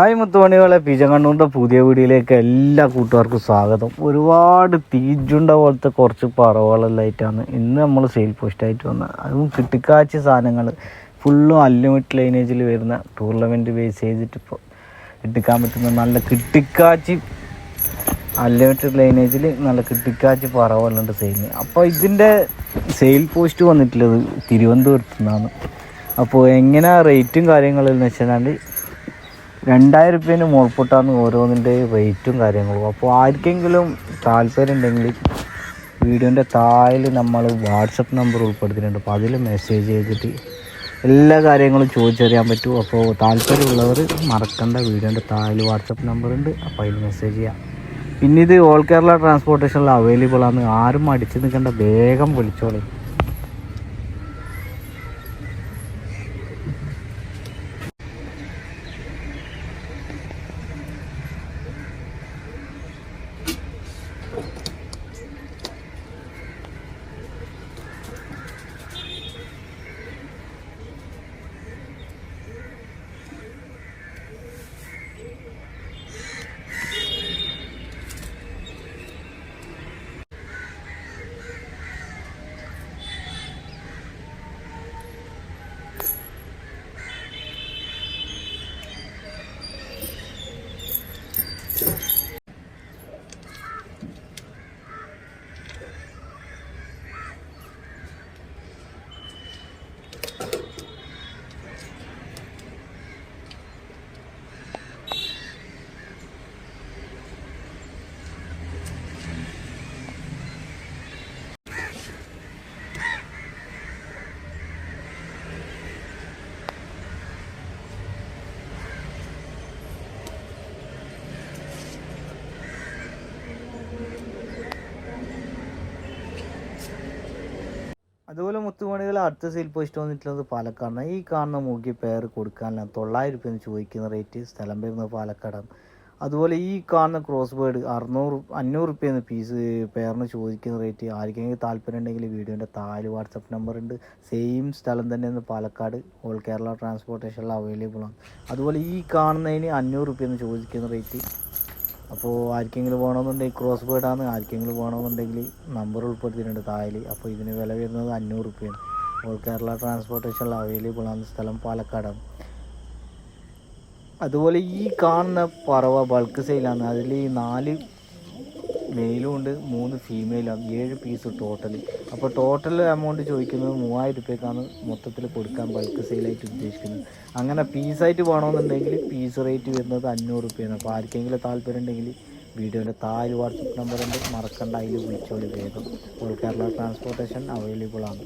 Hi മുത്തുമണികളെ പിജകണ്ണൂറിന്റെ പുതിയ വീടിയിലേക്ക് എല്ലാ കൂട്ടുകാർക്കും സ്വാഗതം. ഒരുപാട് തീജുണ്ട പോലത്തെ കുറച്ച് പറവകളെല്ലായിട്ടാണ് ഇന്ന് നമ്മൾ സെയിൽ പോസ്റ്റായിട്ട് വന്നത് അതും കിട്ടിക്കാച്ച സാധനങ്ങൾ ഫുള്ളും അൺലിമിറ്റഡ് ലൈനേജിൽ വരുന്ന ടൂർണമെന്റ് ബേസ് ചെയ്തിട്ട് ഇപ്പോൾ കിട്ടിക്കാൻ പറ്റുന്ന നല്ല കിട്ടിക്കാച്ചി അൺലിമിറ്റഡ് ലൈനേജിൽ നല്ല കിട്ടിക്കാച്ചി പറവലുണ്ട് സെയിലിന് അപ്പോൾ ഇതിന്റെ സെയിൽ പോസ്റ്റ് വന്നിട്ടുള്ളത് തിരുവനന്തപുരത്തു നിന്നാണ് അപ്പോൾ എങ്ങനെ റേറ്റും കാര്യങ്ങളും എന്ന് വെച്ചാൽ രണ്ടായിരം റുപ്യേന് മുൾപ്പൊട്ടാണ് ഓരോന്നിന്റെ റേറ്റും കാര്യങ്ങളും. അപ്പോൾ ആർക്കെങ്കിലും താല്പര്യം ഉണ്ടെങ്കിൽ വീഡിയോന്റെ താഴിൽ നമ്മൾ വാട്സപ്പ് നമ്പർ ഉൾപ്പെടുത്തിയിട്ടുണ്ട്. അപ്പോൾ അതിൽ മെസ്സേജ് ചെയ്തിട്ട് എല്ലാ കാര്യങ്ങളും ചോദിച്ചറിയാൻ പറ്റും. അപ്പോൾ താല്പര്യമുള്ളവർ മറക്കേണ്ട. വീഡിയോന്റെ താഴിൽ വാട്സപ്പ് നമ്പർ ഉണ്ട്. അപ്പോൾ അതിൽ മെസ്സേജ് ചെയ്യാം. പിന്നെ ഇത് ഓൾ കേരള ട്രാൻസ്പോർട്ടേഷനിൽ അവൈലബിൾ ആണ്. ആരും അടിച്ചു നിൽക്കേണ്ട. വേഗം വിളിച്ചോളൂ. അതുപോലെ മുത്തുമണികൾ അടുത്ത സെയിൽ പോസ്റ്റ് വന്നിട്ടുള്ളത് പാലക്കാടാണ്. ഈ കാണുന്ന മുഖ്യ പേർ കൊടുക്കാനില്ല തൊള്ളായിരം രൂപ ചോദിക്കുന്ന റേറ്റ് സ്ഥലം വരുന്നത് പാലക്കാടാണ്. അതുപോലെ ഈ കാണുന്ന ക്രോസ് ബേർഡ് അറുന്നൂറ് അഞ്ഞൂറ് റുപ്യെന്ന് പീസ് പേരിന് ചോദിക്കുന്ന റേറ്റ് ആർക്കെങ്കിലും താല്പര്യം ഉണ്ടെങ്കിൽ വീഡിയോന്റെ താഴെ വാട്സപ്പ് നമ്പർ ഉണ്ട്. സെയിം സ്ഥലം തന്നെയാണ് പാലക്കാട്. ഓൾ കേരള ട്രാൻസ്പോർട്ടേഷനിൽ അവൈലബിൾ ആണ്. അതുപോലെ ഈ കാണുന്നതിന് അഞ്ഞൂറ് റുപ്യെന്ന് ചോദിക്കുന്ന റേറ്റ് അപ്പോൾ ആർക്കെങ്കിലും വേണമെന്നുണ്ടെങ്കിൽ ക്രോസ് ബേർഡാണ് ആർക്കെങ്കിലും വേണമെന്നുണ്ടെങ്കിൽ നമ്പർ ഉൾപ്പെടുത്തിയിട്ടുണ്ട് താഴെ അപ്പോൾ ഇതിന് വില വരുന്നത് അഞ്ഞൂറ് റുപ്യാണ്. ഓൾ കേരള ട്രാൻസ്പോർട്ടേഷനിൽ അവൈലബിൾ ആണ് സ്ഥലം പാലക്കാടാണ്. അതുപോലെ ഈ കാണുന്ന പറവ ബൾക്ക് സെയിലാണ് അതിൽ ഈ നാല് മെയിലും ഉണ്ട് മൂന്ന് ഫീമെയിലാണ് ഏഴ് പീസ് ടോട്ടൽ അപ്പോൾ ടോട്ടൽ എമൗണ്ട് ചോദിക്കുന്നത് മൂവായിരം രൂപയ്ക്കാണ് മൊത്തത്തിൽ കൊടുക്കാൻ ബൾക്ക് സെയിലായിട്ട് ഉദ്ദേശിക്കുന്നത്. അങ്ങനെ പീസായിട്ട് വേണമെന്നുണ്ടെങ്കിൽ പീസ് റേറ്റ് വരുന്നത് അഞ്ഞൂറ് രൂപയാണ്. അപ്പോൾ ആർക്കെങ്കിലും താല്പര്യം ഉണ്ടെങ്കിൽ വീഡിയോന്റെ താഴെ വാട്സപ്പ് നമ്പർ ഉണ്ട്. മറക്കണ്ട അതിൽ വിളിച്ചോളി വേഗം. ഓൾ കേരള ട്രാൻസ്പോർട്ടേഷൻ അവൈലബിൾ ആണ്.